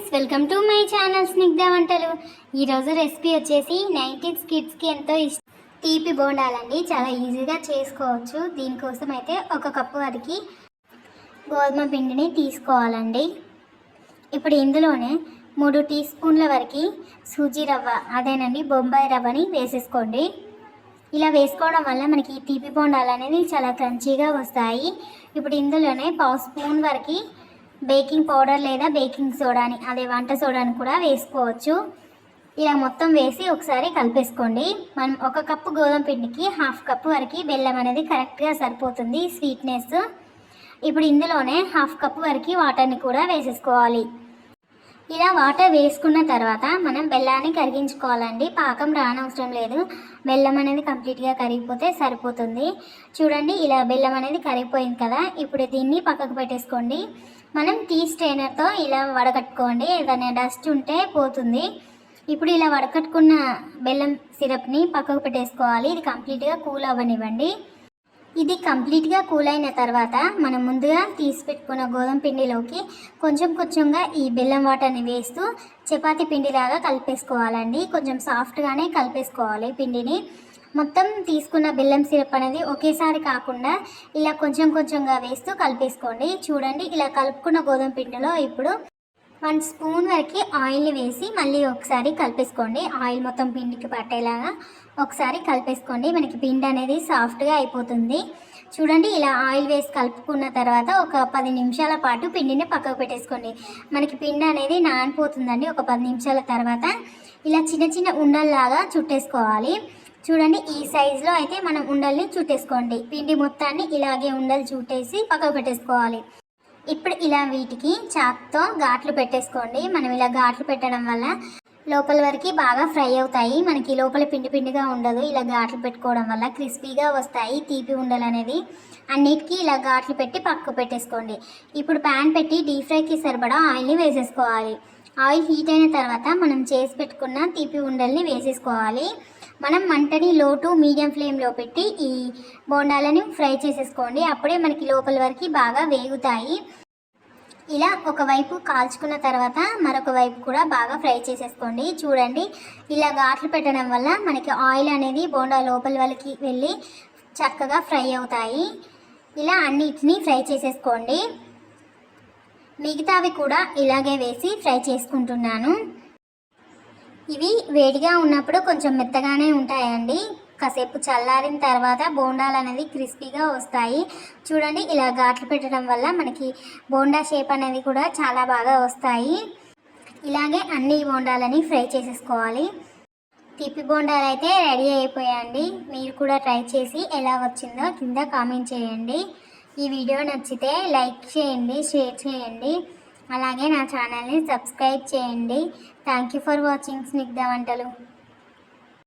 Friends welcome to my channel Snigdha వంటలు. ఈరోజు recipe వచ్చేసి నైన్టీన్స్ కిడ్స్కి ఎంతో ఇష్టం తీపి బోండాలండి. చాలా ఈజీగా చేసుకోవచ్చు. దీనికోసం అయితే ఒక కప్పు వరకు గోధుమ పిండిని తీసుకోవాలండి. ఇప్పుడు ఇందులోనే మూడు టీ స్పూన్ల వరకు సూజీ రవ్వ అదేనండి బొంబాయి రవ్వని వేసేసుకోండి. ఇలా వేసుకోవడం వల్ల మనకి తీపి బోండాలు అనేవి చాలా క్రంచీగా వస్తాయి. ఇప్పుడు ఇందులోనే పావు స్పూన్ వరకు బేకింగ్ పౌడర్ లేదా బేకింగ్ సోడాని అదే వంట సోడాని కూడా వేసుకోవచ్చు. ఇలా మొత్తం వేసి ఒకసారి కలిపేసుకోండి. మనం ఒక కప్పు గోధుమ పిండికి హాఫ్ కప్పు వరకు బెల్లం అనేది కరెక్ట్గా సరిపోతుంది స్వీట్నెస్. ఇప్పుడు ఇందులోనే హాఫ్ కప్పు వరకు వాటర్ని కూడా వేసేసుకోవాలి. ఇలా వాటర్ వేసుకున్న తర్వాత మనం బెల్లాన్ని కరిగించుకోవాలండి. పాకం రానవసరం లేదు. బెల్లం అనేది కంప్లీట్గా కరిగిపోతే సరిపోతుంది. చూడండి ఇలా బెల్లం అనేది కరిగిపోయింది కదా. ఇప్పుడు దీన్ని పక్కకు పెట్టేసుకోండి. మనం టీ స్ట్రైనర్తో ఇలా వడకట్టుకోండి. ఏదైనా డస్ట్ ఉంటే పోతుంది. ఇప్పుడు ఇలా వడకట్టుకున్న బెల్లం సిరప్ని పక్కకు పెట్టేసుకోవాలి. ఇది కంప్లీట్గా కూల్ అవ్వనివ్వండి. ఇది కంప్లీట్గా కూల్ అయిన తర్వాత మనం ముందుగా తీసి పెట్టుకున్న గోధుమ పిండిలోకి కొంచెం కొంచెంగా ఈ బెల్లం వాటర్ని వేస్తూ చపాతీ పిండిలాగా కలిపేసుకోవాలండి. కొంచెం సాఫ్ట్గానే కలిపేసుకోవాలి పిండిని. మొత్తం తీసుకున్న బెల్లం సిరప్ అనేది ఒకేసారి కాకుండా ఇలా కొంచెం కొంచెంగా వేస్తూ కలిపేసుకోండి. చూడండి ఇలా కలుపుకున్న గోధుమ పిండిలో ఇప్పుడు వన్ స్పూన్ వరకు ఆయిల్ని వేసి మళ్ళీ ఒకసారి కలిపేసుకోండి. ఆయిల్ మొత్తం పిండికి పట్టేలాగా ఒకసారి కలిపేసుకోండి. మనకి పిండి అనేది సాఫ్ట్గా అయిపోతుంది. చూడండి ఇలా ఆయిల్ వేసి కలుపుకున్న తర్వాత ఒక పది నిమిషాల పాటు పిండిని పక్కకు పెట్టేసుకోండి. మనకి పిండి అనేది నానిపోతుందండి ఒక పది నిమిషాల తర్వాత. ఇలా చిన్న చిన్న ఉండల్లాగా చుట్టేసుకోవాలి. చూడండి ఈ సైజులో అయితే మనం ఉండల్ని చుట్టేసుకోండి. పిండి మొత్తాన్ని ఇలాగే ఉండలు చుట్టేసి పక్కకు పెట్టేసుకోవాలి. ఇప్పుడు ఇలా వీటికి చాక్తో ఘాట్లు పెట్టేసుకోండి. మనం ఇలా ఘాట్లు పెట్టడం వల్ల లోపల వరకు బాగా ఫ్రై అవుతాయి. మనకి లోపల పిండి పిండిగా ఉండదు. ఇలా ఘాట్లు పెట్టుకోవడం వల్ల క్రిస్పీగా వస్తాయి. తీపి ఉండలు అనేది అన్నిటికీ ఇలా ఘాట్లు పెట్టి పక్కకు పెట్టేసుకోండి. ఇప్పుడు ప్యాన్ పెట్టి డీప్ ఫ్రైకి సరిపడా ఆయిల్ని వేసేసుకోవాలి. ఆయిల్ హీట్ అయిన తర్వాత మనం చేసి పెట్టుకున్న తీపి ఉండల్ని వేసేసుకోవాలి. మనం మంటని లో టు మీడియం ఫ్లేమ్లో పెట్టి ఈ బోండాలని ఫ్రై చేసేసుకోండి. అప్పుడే మనకి లోపల వరకు బాగా వేగుతాయి. ఇలా ఒకవైపు కాల్చుకున్న తర్వాత మరొక వైపు కూడా బాగా ఫ్రై చేసేసుకోండి. చూడండి ఇలా ఘాట్లు పెట్టడం వల్ల మనకి ఆయిల్ అనేది బోండా లోపల వాళ్ళకి వెళ్ళి చక్కగా ఫ్రై అవుతాయి. ఇలా అన్నిటినీ ఫ్రై చేసేసుకోండి. మిగతావి కూడా ఇలాగే వేసి ఫ్రై చేసుకుంటున్నాను. ఇవి వేడిగా ఉన్నప్పుడు కొంచెం మెత్తగానే ఉంటాయండి. కాసేపు చల్లారిన తర్వాత బోండాలు అనేది క్రిస్పీగా వస్తాయి. చూడండి ఇలా ఘాట్లు పెట్టడం వల్ల మనకి బోండా షేప్ అనేది కూడా చాలా బాగా వస్తాయి. ఇలాగే అన్ని బోండాలని ఫ్రై చేసేసుకోవాలి. తీపి బోండాలు అయితే రెడీ అయిపోయాయండి. మీరు కూడా ట్రై చేసి ఎలా వచ్చిందో కింద కామెంట్ చేయండి. ఈ వీడియో నచ్చితే లైక్ చేయండి షేర్ చేయండి. అలాగే నా ఛానల్ని సబ్స్క్రైబ్ చేయండి. Thank you for watching Snigdha వంటలు